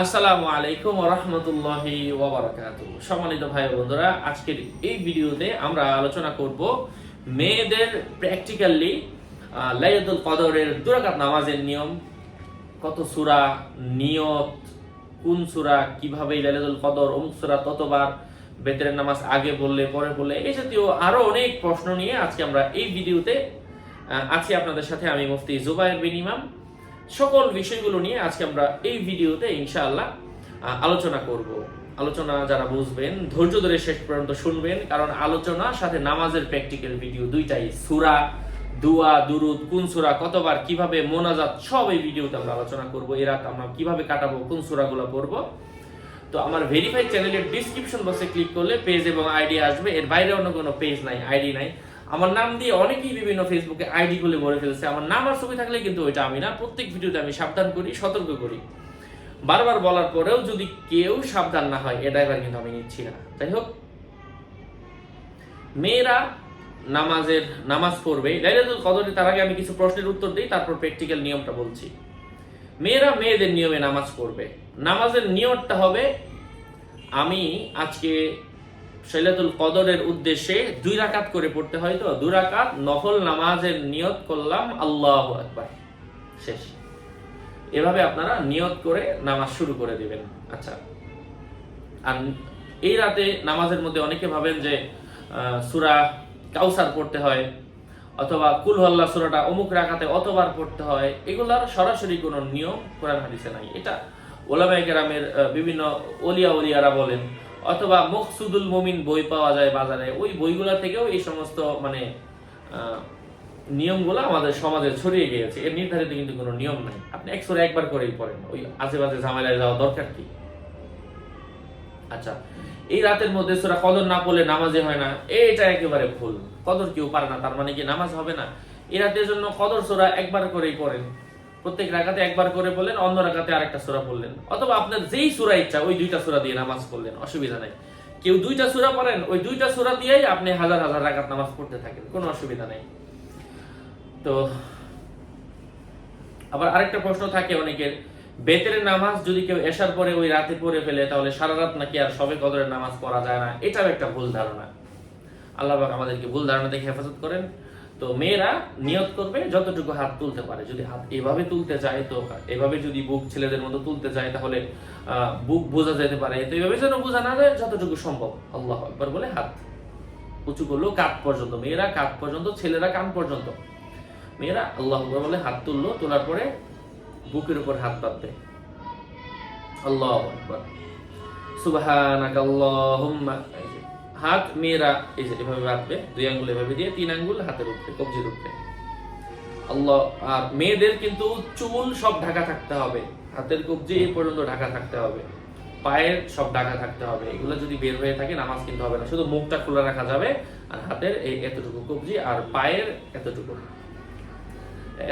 আসসালামু আলাইকুম রহমতুল্লাহি ওবরাকাতু সম্মানিত ভাই বন্ধুরা, আজকের এই ভিডিওতে আমরা আলোচনা করব মেয়েদের প্র্যাকটিক্যালি লাইলাতুল কদরের দুরাকাত নামাজের নিয়ম। কত সুরা, নিয়ত, কোন সুরা, কীভাবে লাইলাতুল কদর, অমুক সুরা ততবার বেতরের নামাজ আগে বললে, পরে বললে এই জাতীয় আরও অনেক প্রশ্ন নিয়ে আজকে আমরা এই ভিডিওতে আছি আপনাদের সাথে আমি মুফতি জুবাইর বিন ইমাম। সকল বিষয়গুলো নিয়ে আজকে আমরা এই ভিডিওতে ইনশাআল্লাহ আলোচনা করব। আলোচনা যারা বুঝবেন, ধৈর্য ধরে শেষ পর্যন্ত শুনবেন, কারণ আলোচনা, সাথে নামাজের প্র্যাকটিক্যাল ভিডিও দুইটাই, সুরা, দুয়া, দুরুদ, কোন সুরা, কতবার, কীভাবে মোনাজাত, সব এই ভিডিওতে আমরা আলোচনা করব, এ রাত আমরা কীভাবে কাটাবো, কোন সুরাগুলো পড়ব। তো আমার ভেরিফাইড চ্যানেলের ডিসক্রিপশন বক্সে ক্লিক করলে পেজ এবং আইডি আসবে, এর বাইরে অন্য কোনো পেজ নাই আইডি নাই। আমার নাম দিয়ে অনেকেই বিভিন্ন ফেসবুকে আইডি গুলো ভরে ফেলছে। আমার নাম আর ছবি থাকলে কিন্তু ওইটা আমি না, প্রত্যেক ভিডিওতে আমি সাবধান করি, সতর্ক করি। বারবার বলার পরেও যদি কেউ সাবধান না হয়, এ ড্রাইভার কিন্তু আমি নিচ্ছি না। যাই হোক, মেয়েরা নামাজের, নামাজ পড়বে। লাইলাতুল কদরে তার আগে আমি কিছু প্রশ্নের উত্তর দিই, তারপর প্র্যাকটিক্যাল নিয়মটা বলছি। মেয়েরা মেয়েদের নিয়মে নামাজ পড়বে। নামাজের নিয়মটা হবে, আমি আজকে শৈলাতুল কদরের উদ্দেশ্যে দুই রাকাত করে পড়তে হয় তো? দুই রাকাত নফল নামাজের নিয়ত করলাম, আল্লাহ আকবার। শেষ। এভাবে আপনারা নিয়ত করে নামাজ শুরু করে দিবেন। আচ্ছা। আর এই রাতে নামাজের মধ্যে অনেকে ভাবেন যে সুরা কাউসার পড়তে হয়, অথবা কুল হল্লা সূরাটা অমুক রাখাতে অতবার পড়তে হয়, এগুলার সরাসরি কোনো নিয়ম কোরআন হাদিসে নাই। এটা ওলামায়ে বিভিন্ন ওলিয়া ওলিয়ারা বলেন। অথবা মকসুদুল মুমিন বই পাওয়া যায় বাজারে, ওই বইগুলা থেকেও এই সমস্ত মানে নিয়মগুলো আমাদের সমাজে ছড়িয়ে গিয়েছে। এর নির্ধারিত কিন্তু কোনো নিয়ম নাই। আপনি একশো একবার করেই পড়েন। ওই আশেপাশে ঝামেলায় যাওয়া দরকার কি? আচ্ছা এই রাতের মধ্যে সোরা কদর না পড়লে নামাজে হয় না। এটা একেবারে ভুল। কদর কেউ পারে না। তার মানে কি নামাজ হবে না? এই রাতের জন্য কদর সোরা একবার করেই পড়েন। প্রত্যেক রাকাতে একবার করে বললেন অন্য রাকাতে আরেকটা সূরা পড়লেন। অথবা আপনার যেই সূরা ইচ্ছা, ওই দুইটা সূরা দিয়ে নামাজ পড়লেন, অসুবিধা নাই। কেউ দুইটা সূরা পড়েন, ওই দুইটা সূরা দিয়েই আপনি হাজার হাজার রাকাত নামাজ পড়তে থাকেন, কোনো অসুবিধা নাই। তো, আবার আরেকটা প্রশ্ন থাকে অনেকের, বেতের নামাজ যদি কেউ এসার পরে ওই রাতে পড়ে ফেলে, তাহলে সারা রাত নাকি আর সবে কদরের নামাজ পড়া যায় না? এটাও একটা ভুল ধারণা। আল্লাহ আমাদেরকে ভুল ধারণা থেকে হেফাজত করেন। তো মেয়েরা নিয়ত করবে যতটুকু হাত তুলতে পারে। যদি হাত এভাবে তুলতে চায় তো এভাবে যদি বুক ছেলেদের মতো তুলতে চায় তাহলে বুক বোঝা যেতে পারে। তো এইভাবে যেন বোঝা না যায় যতটুকু সম্ভব। আল্লাহ একবার বলে হাত উঁচু করল কাত পর্যন্ত। মেয়েরা কাত পর্যন্ত ছেলেরা কান পর্যন্ত। মেয়েরা আল্লাহ বলে হাত তুললো তোলার পরে বুকের উপর হাত পাতবে আল্লাহ এই যে, হাত মেয়েরা এভাবে বাঁধবে, দুই আঙ্গুল এভাবে দিয়ে, তিন আঙ্গুল হাতের উপরে, কবজির উপরে। আল্লাহ, আর মেয়েদের কিন্তু চুল সব ঢাকা থাকতে হবে। হাতের কবজি এই পর্যন্ত ঢাকা থাকতে হবে। পায়ের সব ঢাকা থাকতে হবে। এগুলো যদি বের হয়ে থাকে, নামাজ কিন্তু হবে না। শুধু মুখটা খোলা রাখা যাবে, আর হাতের এই এতটুকু কবজি, আর পায়ের এতটুকু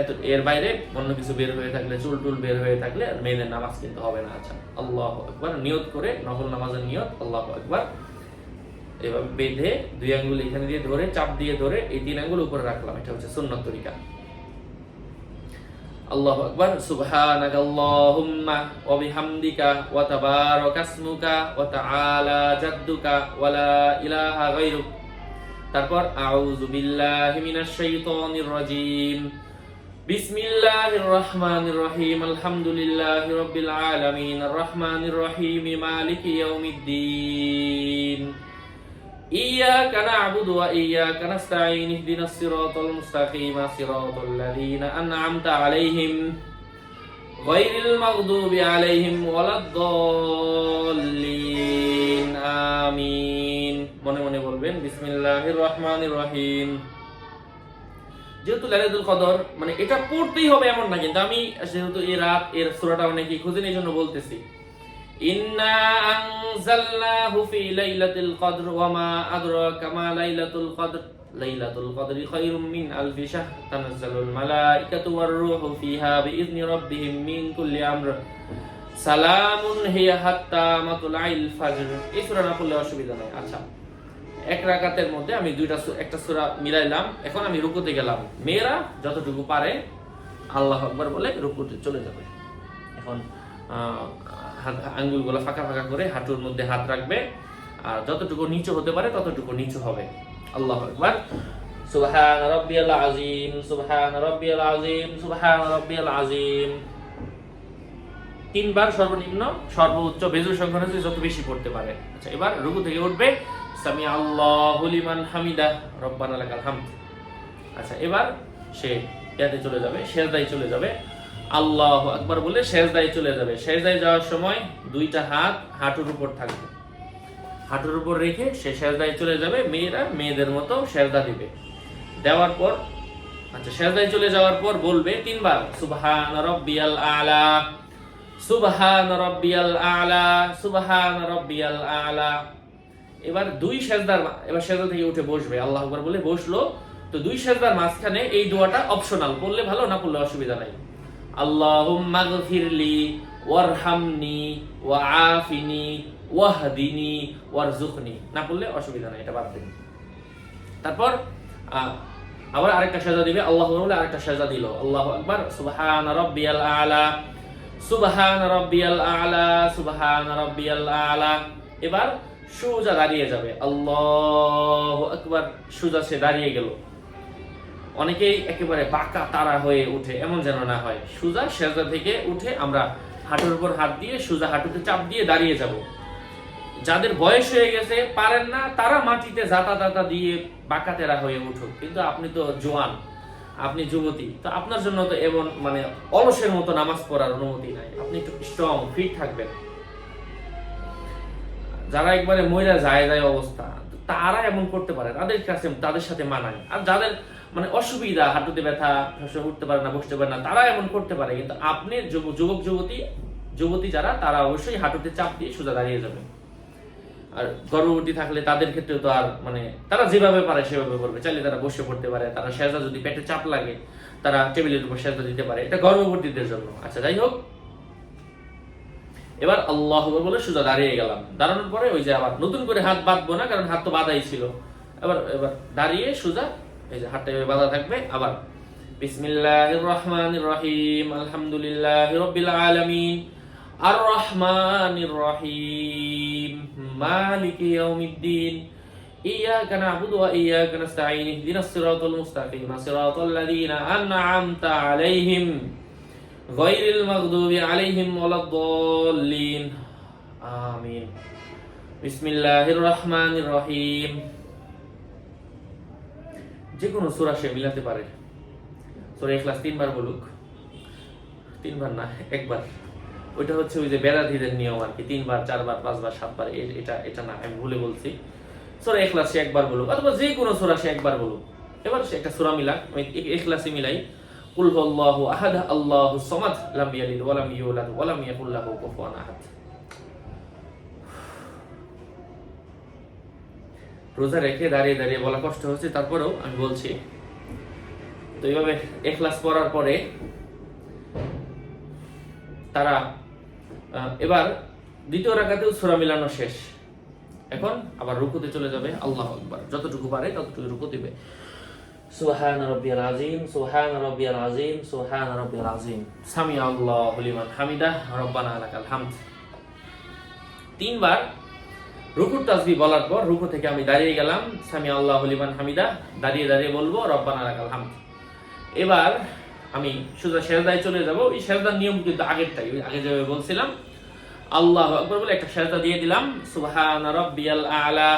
এত, এর বাইরে অন্য কিছু বের হয়ে থাকলে, চুল টুল বের হয়ে থাকলে মেয়েদের নামাজ কিন্তু হবে না। আচ্ছা আল্লাহ একবার নিয়ত করে, নফল নামাজের নিয়ত, আল্লাহ একবার এভাবে বেঁধে দুই আঙ্গুল এখানে দিয়ে ধরে, চাপ দিয়ে ধরে এই তিন আঙ্গুল উপরে রাখলাম। এটা হচ্ছে সুন্নত তরিকা। আল্লাহ আকবার সুবহানাক আল্লাহুম্মা ওয়া বিহামদিকা ওয়া তাবারাকা ইসমুকা ওয়া তাআলা জাদ্দুকা ওয়া লা ইলাহা গায়রুক। তারপর, আউযু বিল্লাহি মিনাশ শাইতানির রহিম। আলহামদুলিল্লাহি রাব্বিল আলামিন। আর إياك نعبد وإياك نستعين اهدنا الصراط المستقيم صراط الذين أنعمت عليهم غير المغضوب عليهم ولا الضالين آمين মনে মনে বলবেন বিসমিল্লাহির রহমানির রহিম যেহেতু লাইলাতুল কদর মানে এটা পড়তেই হবে এমন না কিন্তু আমি যেহেতু এই রাত এর সূরাটা অনেকেই খুঁজেন এই জন্য বলতেছি ইন্না আনজালনাহু ফি লাইলাতুল কদর ওয়া মা আদরাকা মা লাইলাতুল কদর। লাইলাতুল কদরি খায়রুম মিন আলফি শাহর। তানাজ্জালুল মালাইকাতু ওয়ার রূহু ফিহা বিইذনি রাব্বিহিম মিন কুল্লি আমর। সালামুন হিয়া হাত্তা মাতলাইল এই সূরা না পড়লে অসুবিধা নাই। আচ্ছা এক রাকাতের মধ্যে আমি দুইটা একটা সূরা মিলাইলাম। এখন আমি রুকুতে গেলাম। মেয়েরা যতটুকু পারে, আল্লাহ আকবার বলে রুকুতে চলে যাবে। এখন আঙ্গুলগুলো ফাঁকা ফাঁকা করে হাঁটুর মধ্যে হাত রাখবে। আর যতটুকু নিচু হতে পারে ততটুকু নিচু হবে। আল্লাহ একবার সুবহান সুবহান সুবহান তিনবার সর্বনিম্ন, সর্বোচ্চ বেজুর সংখ্যা হচ্ছে যত বেশি পড়তে পারে। আচ্ছা এবার রুকু থেকে উঠবে। সামি আল্লাহু লিমান হামিদা। রব্বানা লাকাল হামদ। আচ্ছা এবার সে ইয়াতে চলে যাবে শেষদায় চলে যাবে। আল্লাহ আকবার বলে শেষদায় চলে যাবে। শেষদায় যাওয়ার সময় দুইটা হাত হাঁটুর উপর থাকবে। হাঁটুর উপর রেখে সে শেষদায় চলে যাবে, মেয়েরা মেয়েদের মতো শেষদা দিবে। দেওয়ার পর আচ্ছা শেষদায় চলে যাওয়ার পর বলবে তিনবার, সুবহান রব্বিয়াল আলা, সুবহান রব্বিয়াল আলা, সুবহান রব্বিয়াল আলা। এবার দুই সেজদার এবার সেজদা থেকে উঠে বসবে। আল্লাহ আকবার বলে বসল। তো দুই সেজদার মাঝখানে এই দোয়াটা অপশনাল পড়লে ভালো, না পড়লে অসুবিধা নাই। আল্লাহুম্মা গফিরলি ওয়ারহামনি ওয়াআফিনি ওয়াহদিনি ওয়ারজুকনি না পড়লে অসুবিধা নাই, এটা বাদ দিন। তারপর আবার আরেকটা সাজা দিবে, আল্লাহ বলে আরেকটা সাজা দিল। আল্লাহ আকবার, সুবহান রাব্বিয়াল আলা, সুবহান রাব্বিয়াল আলা, সুবহান রাব্বিয়াল আলা। এবার সোজা দাঁড়িয়ে যাবে। আল্লাহ আকবার, সোজা সে দাঁড়িয়ে গেল। অনেকেই একেবারে বাঁকা তারা হয়ে উঠে, এমন যেন না হয়। সোজা সেজদা থেকে উঠে আমরা হাঁটুর উপর হাত দিয়ে সোজা হাঁটুতে চাপ দিয়ে দাঁড়িয়ে যাব। যাদের বয়স হয়ে গেছে, পারেন না, তারা মাটিতে জাতা দাতা দিয়ে বাঁকা তেরা হয়ে উঠুক। কিন্তু আপনি তো জোয়ান, আপনি যুবতী, তো আপনার জন্য তো এমন মানে অলসের মতো নামাজ পড়ার অনুমতি নাই। আপনি একটু স্ট্রং ফিট থাকবেন। যারা একবারে মহিলা যায় যায় অবস্থা, তারা এমন করতে পারে, তাদের কাছে, তাদের সাথে মানায়। আর যাদের মানে অসুবিধা, হাঁটুতে ব্যথা সবসময় উঠতে পারে না, বসতে পারে না, তারা এমন করতে পারে। কিন্তু আপনি যুবক, যুবতী যুবতী যারা, তারা অবশ্যই হাঁটুতে চাপ দিয়ে সোজা দাঁড়িয়ে যাবে। আর গর্ভবতী থাকলে তাদের ক্ষেত্রে তো আর মানে তারা যেভাবে পারে সেভাবে করবে। চাইলে তারা বসে পড়তে পারে, তারা সেজা যদি পেটে চাপ লাগে, তারা টেবিলের উপর সেজা দিতে পারে। এটা গর্ভবতীদের জন্য। আচ্ছা যাই হোক। এবার আল্লাহ বলে সোজা দাঁড়িয়ে গেলাম। দাঁড়ানোর পরে ওই যে আবার নতুন করে হাত বাঁধবো না, কারণ হাত তো বাঁধাই ছিল। এবার এবার দাঁড়িয়ে সোজা এই যে হাতটা এভাবে বাঁধা থাকবে আবার বিসমিল্লাহির রহমানির রহিম আলহামদুলিল্লাহি রাব্বিল আলামিন আর রহমানির রহিম মালিকি ইয়াউমিদ্দিন إياك نعبد وإياك نستعين اهدنا الصراط المستقيم صراط الذين أنعمت عليهم غير المغضوب عليهم ولا الضالين آمين بسم الله الرحمن الرحيم যে কোনো সূরা সে মিলাতে পারে। সূরা ইখলাস তিনবার বলুক। তিনবার না, একবার। ওইটা হচ্ছে ওই যে বেড়াধীদের নিয়ম আর কি, তিনবার, চারবার, পাঁচবার, সাতবার এটা এটা না, আমি ভুলে বলছি। সূরা ইখলাস সে একবার বলুক, অথবা যে কোনো সূরা সে একবার বলুক। এবার সে একটা সূরা মিলাক, আমি ইখলাসে মিলাই। কুল আহাদ, আল্লাহু সামাদ, লাম ইয়ালিদ ওয়া লাম ইউলাদ ওয়া লাম ইয়াকুল লাহু কুফুয়ান আহাদ। রোজা রেখে দাঁড়িয়ে দাঁড়িয়ে বলা কষ্ট হচ্ছে, তারপরেও আমি বলছি। তো এইভাবে এখলাস পড়ার পরে তারা এবার দ্বিতীয় রাকাতেও সূরা মিলানো শেষ। এখন আবার রুকুতে চলে যাবে, আল্লাহ আকবার। যতটুকু পারে ততটুকু রুকু দিবে। সুবহান রাব্বিয়াল আযীম, সুবহান রাব্বিয়াল আযীম, সুবহান রাব্বিয়াল আযীম। সামি আল্লাহু লিমান হামিদা রব্বানা লাকাল হামদ। তিনবার রুকুর তাজবি বলার পর রুকু থেকে আমি দাঁড়িয়ে গেলাম সামি আল্লাহ লিমান হামিদা, দাঁড়িয়ে দাঁড়িয়ে বলব, রব্বানা লাকাল হামদ। এবার আমি সোজা শেরদায় চলে যাব। ওই সেজদার নিয়ম কিন্তু আগেরটাই, ওই আগে যেভাবে বলছিলাম, আল্লাহ আকবর বলে একটা সেজদা দিয়ে দিলাম, সুবহান রাব্বিয়াল আলা,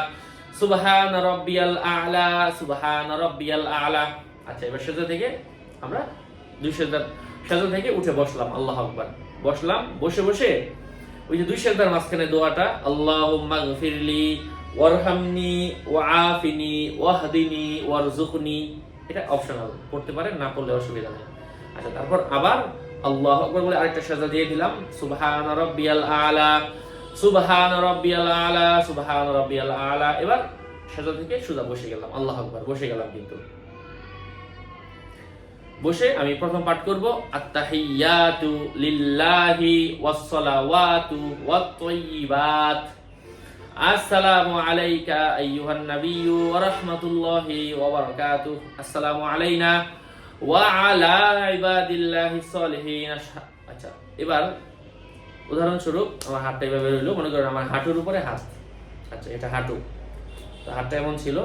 সুবহান রাব্বিয়াল আলা, সুবহান রাব্বিয়াল আলা। আচ্ছা এবার সেজদা থেকে আমরা দুই সেজদা সেজদা থেকে উঠে বসলাম, আল্লাহ আকবার। বসলাম, বসে বসে ওই যে দুই সেজদার মাঝখানে দোয়াটা আল্লাহ গফিরলি ওয়ারহামনি ওয়াআফিনি ওয়াহদিনি ওয়ারজুকনি এটা অপশনাল পড়তে পারেন, না পড়লে অসুবিধা নেই। আচ্ছা তারপর আবার আল্লাহ আকবার বলে আরেকটা সাজা দিয়ে দিলাম, সুবহান রাব্বিয়াল আলা, সুবহান রাব্বিয়াল আলা, সুবহান রাব্বিয়াল আলা। এবার সাজা থেকে সুজা বসে গেলাম, আল্লাহ আকবার, বসে গেলাম কিন্তু। বসে আমি প্রথম পাঠ করব, আত্তাহিয়াতু লিল্লাহি ওয়াসসালাওয়াতু ওয়াত-তাইয়িবাত আসসালামু আলাইকা আইয়ুহান নাবিয়্যু ওয়া রাহমাতুল্লাহি ওয়া বারাকাতুহু। আসসালামু আলাইনা ওয়া আলা ইবাদিল্লাহি সলিহিন আচ্ছা এবার উদাহরণস্বরূপ আমার হাতটা এভাবে রইল, মনে করেন আমার হাঁটুর উপরে হাত। আচ্ছা এটা হাঁটু। তো হাতটা এমন ছিল,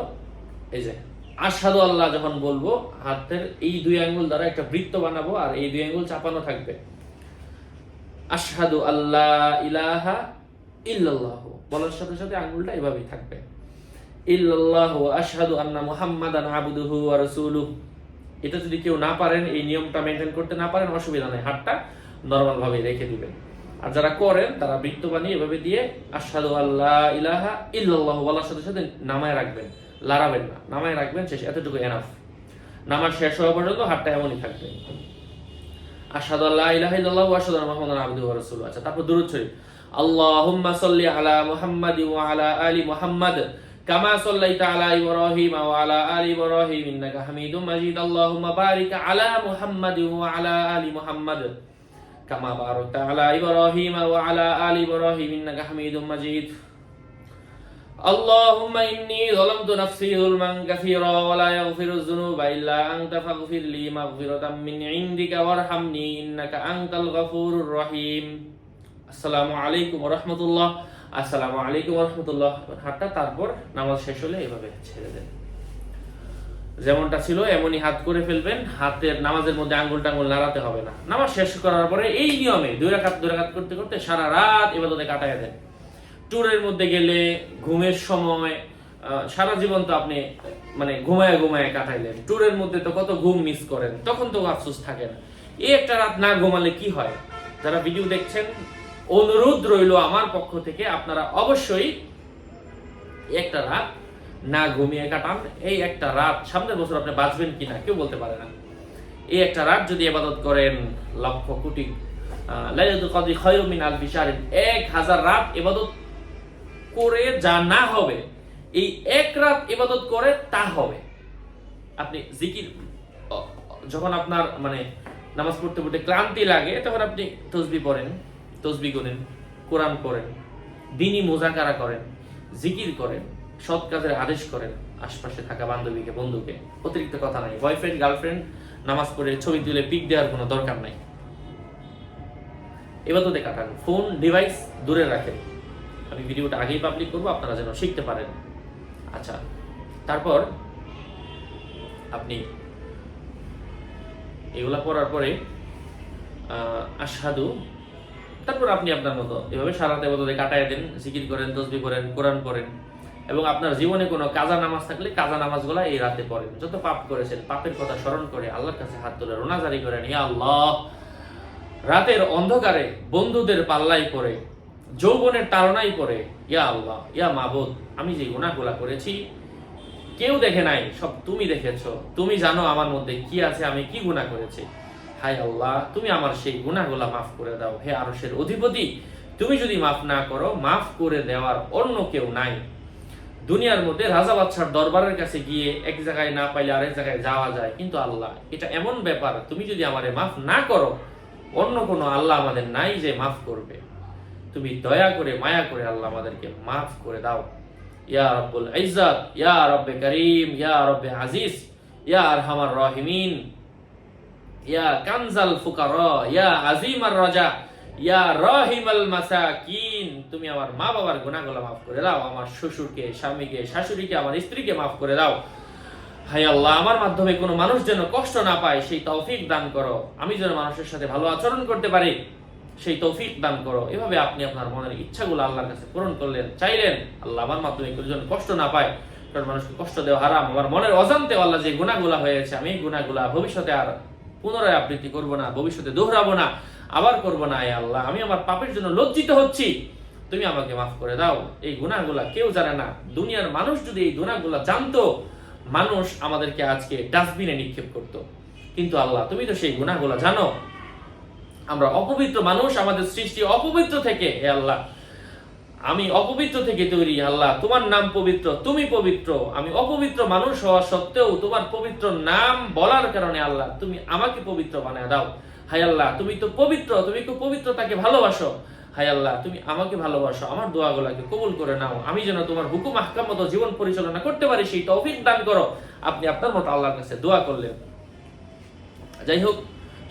এই যে আসাদু আল্লাহ যখন বলব, হাতের এই দুই আঙ্গুল দ্বারা একটা বৃত্ত বানাবো আর এই দুই আঙ্গুল চাপানো থাকবে। আসাদু আল্লাহ ইলাহা ইল্লাল্লাহ। বলার সাথে সাথে আঙ্গুলটা এভাবেই থাকবে। ইল্লাল্লাহ আশহাদু আন্না মুহাম্মাদান আবদুহু ওয়া রাসূলুহু। এটা যদি কেউ না পারেন, এই নিয়মটা মেনটেন করতে না পারেন, অসুবিধা নেই, হাতটা নর্মাল ভাবে রেখে দিবেন। আর যারা করেন, তারা বৃত্ত বানিয়ে এভাবে দিয়ে আশহাদু আল্লাহ ইলাহা ইল্লাল্লাহ বলার সাথে সাথে নামায় রাখবেন। লাড়াবেন না। নামায় রাখবেন, শেষ এতটুকু এনাফ নামাজ শেষ হওয়া পর্যন্ত হাতটা এমনই থাকবে। আশহাদু আল্লাহ ইলাহা ইল্লাল্লাহ ওয়া আন্না মুহাম্মাদান আবদুহু ওয়া আচ্ছা তারপর দুরূদ শরীফ। আল্লাহুম্মা সাল্লি আলা মুহাম্মাদি ওয়া আলা আলি মুহাম্মাদ, কামা সাল্লাইতা আলা ইব্রাহিম ওয়া আলা আলি ইব্রাহিম, ইন্নাকা হামিদুম মাজিদ। আল্লাহুম্মা বারিক আলা মুহাম্মাদি ওয়া আলা আলি মুহাম্মাদ, কামা বারাকতা আলা ইব্রাহিম ওয়া আলা আলি ইব্রাহিম, ইন্নাকা হামিদুম মাজিদ। اللهم إني ظلمت نفسي ظلما كثيرا ولا يغفر الذنوب إلا أنت فاغفر لي مغفرة من عندك وارحمني إنك أنت الغفور الرحيم আসসালামু আলাইকুম রহমতুল্লাহ আসসালামু আলাইকুম রহমতুল্লাহ হাতটা তারপর নামাজ শেষ হলে এভাবে ছেড়ে দেন যেমনটা ছিল এমনই হাত করে ফেলবেন হাতের নামাজের মধ্যে আঙ্গুল টাঙ্গুল নাড়াতে হবে না নামাজ শেষ করার পরে এই নিয়মে দুই রাকাত দুই রাকাত করতে করতে সারা রাত এবাদতে কাটায় দেন ট্যুরের মধ্যে গেলে ঘুমের সময় সারা জীবন তো আপনি মানে ঘুমায় ঘুমায় কাটাইলেন। ট্যুরের মধ্যে তো কত ঘুম মিস করেন, তখন তো আফসোস থাকে না। এই একটা রাত না ঘুমালে কি হয়? যারা ভিডিও দেখছেন, অনুরোধ রইল আমার পক্ষ থেকে, আপনারা অবশ্যই একটা রাত না ঘুমিয়ে কাটান। এই একটা রাত, সামনের বছর আপনি বাঁচবেন কিনা, কেউ বলতে পারে না। এই একটা রাত যদি ইবাদত করেন লক্ষ কোটি লাইলাতুল কদরি খায়রুম মিন আলফি এক হাজার রাত ইবাদত করে যা না হবে, এই এক রাত ইবাদত করে তা হবে। আপনি জিকির যখন আপনার মানে নামাজ পড়তে পড়তে ক্লান্তি লাগে, তখন আপনি তসবি পড়েন, তসবি করেন কোরআন পড়েন, দিনই মোজাকারা করেন, জিকির করেন, সৎ কাজের আদেশ করেন, আশপাশে থাকা বান্ধবীকে, বন্ধুকে, অতিরিক্ত কথা নাই। বয়ফ্রেন্ড গার্লফ্রেন্ড নামাজ পড়ে ছবি তুলে পিক দেওয়ার কোনো দরকার নাই। এবার এবাদতে কাটান। ফোন ডিভাইস দূরে রাখেন। আমি ভিডিওটা আগেই পাবলিক করব, আপনারা যেন শিখতে পারেন। আচ্ছা তারপর আপনি এগুলা পড়ার পরে আশহাদু, তারপর আপনি আপনার মতো এভাবে সারাতে বদলে কাটায় দেন, জিকির করেন, তসবি করেন, কোরআন করেন এবং আপনার জীবনে কোনো কাজা নামাজ থাকলে কাজা নামাজগুলো এই রাতে পড়েন। যত পাপ করেছেন, পাপের কথা স্মরণ করে আল্লাহর কাছে হাত তুলে রোনাজারি করেন, ইয়া আল্লাহ। রাতের অন্ধকারে বন্ধুদের পাল্লাই পড়ে যৌবনের তাড়নাই পড়ে ইয়া আল্লাহ, ইয়া মাবুদ, আমি যে গুনাহগুলা করেছি, কেউ দেখে নাই, সব তুমি দেখেছ। তুমি জানো আমার মধ্যে কি আছে, আমি কি গুনাহ করেছি। হায় আল্লাহ, তুমি আমার সেই গুনাহগুলা মাফ করে দাও। হে আরশের অধিপতি, তুমি যদি মাফ না করো, মাফ করে দেওয়ার অন্য কেউ নাই। দুনিয়ার মধ্যে রাজা বাদশার দরবারের কাছে গিয়ে এক জায়গায় না পাইলে আরেক জায়গায় যাওয়া যায়। কিন্তু আল্লাহ, এটা এমন ব্যাপার, তুমি যদি আমারে মাফ না করো, অন্য কোনো আল্লাহ আমাদের নাই যে মাফ করবে। তুমি দয়া করে, মায়া করে আল্লাহ আমাদেরকে মাফ করে দাও। ইয়া রব্বুল ইজ্জাত, ইয়া রব্বে করিম, ইয়া রব্বে আজিজ, ইয়া আরহামার রহিমিন, ইয়া কানজাল ফুকারা, ইয়া আজিমার রাজা, ইয়া রহিমাল মাসাকিন। তুমি আমার মা বাবার গুনাহগুলো মাফ করে দাও, আমার শ্বশুরকে, স্বামীকে, শাশুড়িকে, আমার স্ত্রীকে মাফ করে দাও। হাই আল্লাহ, আমার মাধ্যমে কোনো মানুষ যেন কষ্ট না পায়, সেই তৌফিক দান করো। আমি যেন মানুষের সাথে ভালো আচরণ করতে পারি। সেই তৌফিক দান করো। এভাবে আপনি আপনার মনের ইচ্ছাগুলো আল্লাহর কাছে পূরণ করলেন, চাইলেন আল্লাহ আমার মাধ্যমে যেন কষ্ট না পায়, কারণ মানুষকে কষ্ট দেওয়া হারাম। আমার মনের অজান্তে আল্লাহ যে গুণাগুলা হয়েছে, আমি গুণাগুলা ভবিষ্যতে আর পুনরায় আবৃত্তি করব না, ভবিষ্যতে দোহরাবো না, আবার করব না এ আল্লাহ, আমি আমার পাপের জন্য লজ্জিত হচ্ছি। তুমি আমাকে মাফ করে দাও। এই গুণাগুলা কেউ জানে না। দুনিয়ার মানুষ যদি এই গুণাগুলা জানতো, মানুষ আমাদেরকে আজকে ডাস্টবিনে নিক্ষেপ করত। কিন্তু আল্লাহ, তুমি তো সেই গুণাগুলা জানো। আমরা অপবিত্র মানুষ, আমাদের সৃষ্টি অপবিত্র থেকে, হে আল্লাহ। আমি অপবিত্র থেকে তৈরি আল্লাহ। তোমার নাম পবিত্র, তুমি পবিত্র। আমি অপবিত্র মানুষ হওয়া সত্ত্বেও তোমার পবিত্র নাম বলার কারণে আল্লাহ, তুমি আমাকে পবিত্র বানায় দাও। হাই আল্লাহ, তুমি তো পবিত্র, তুমি তো পবিত্রতাকে ভালোবাসো। হাই আল্লাহ, তুমি আমাকে ভালোবাসো, আমার দোয়াগুলাকে কবুল করে নাও। আমি যেন তোমার হুকুম, আহকাম মতো জীবন পরিচালনা করতে পারি, সেই তৌফিক দান করো। আপনি আপনার মতো আল্লাহর কাছে দোয়া করলেন। যাই হোক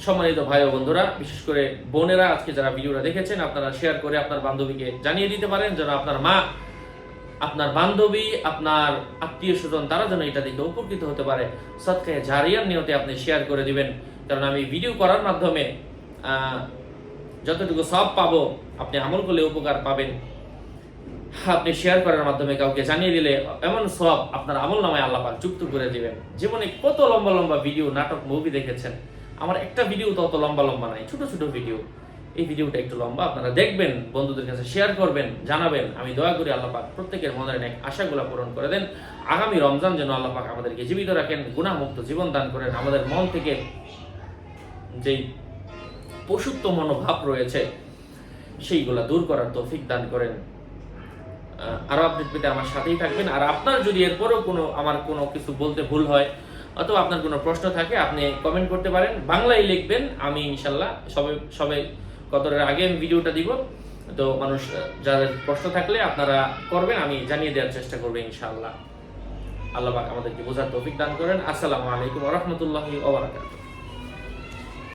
সম্মানিত ভাই ও বন্ধুরা, বিশেষ করে বোনেরা আজকে যারা ভিডিওটা দেখেছেন, আপনারা শেয়ার করে আপনার বান্ধবীকে জানিয়ে দিতে পারেন যেন আপনার মা, আপনার বান্ধবী, আপনার আত্মীয় স্বজন তারা যেন এটা দেখে উপকৃত হতে পারে। সৎকায় জারিয়ার নিয়তে আপনি শেয়ার করে দিবেন। কারণ আমি ভিডিও করার মাধ্যমে যতটুকু সব পাবো, আপনি আমল করলে উপকার পাবেন। আপনি শেয়ার করার মাধ্যমে কাউকে জানিয়ে দিলে এমন সব আপনার আমল নামায় আল্লাপাক যুক্ত করে দিবেন। জীবনে কত লম্বা লম্বা ভিডিও নাটক মুভি দেখেছেন। আমার একটা ভিডিও তো অত লম্বা লম্বা নাই ছোট ছোট ভিডিও এই ভিডিওটা একটু লম্বা আপনারা দেখবেন বন্ধুদের কাছে শেয়ার করবেন জানাবেন। আমি দয়া করি আল্লাপাক প্রত্যেকের মনের এক আশাগুলো পূরণ করে দেন। আগামী রমজান যেন আল্লাপাক আমাদেরকে জীবিত রাখেন গুণামুক্ত জীবন দান করেন। আমাদের মন থেকে যেই পশুত্ব মনোভাব রয়েছে সেইগুলা দূর করার তৌফিক দান করেন। আহ, আরও আপডেট পেতে আমার সাথেই থাকবেন। আর আপনার যদি এরপরেও কোনো আমার কোনো কিছু বলতে ভুল হয় অথবা আপনার কোনো প্রশ্ন থাকে, আপনি কমেন্ট করতে পারেন। বাংলায় লিখবেন, আমি ইনশাল্লাহ সবে সবে কতটার আগে আমি ভিডিওটা দিব। তো মানুষ, যাদের প্রশ্ন থাকলে আপনারা করবেন, আমি জানিয়ে দেওয়ার চেষ্টা করব ইনশাল্লাহ। আল্লাহ আমাদেরকে বোঝার তৌফিক দান করেন। আসসালামু আলাইকুম রহমতুল্লাহি ওবরাকাতুহ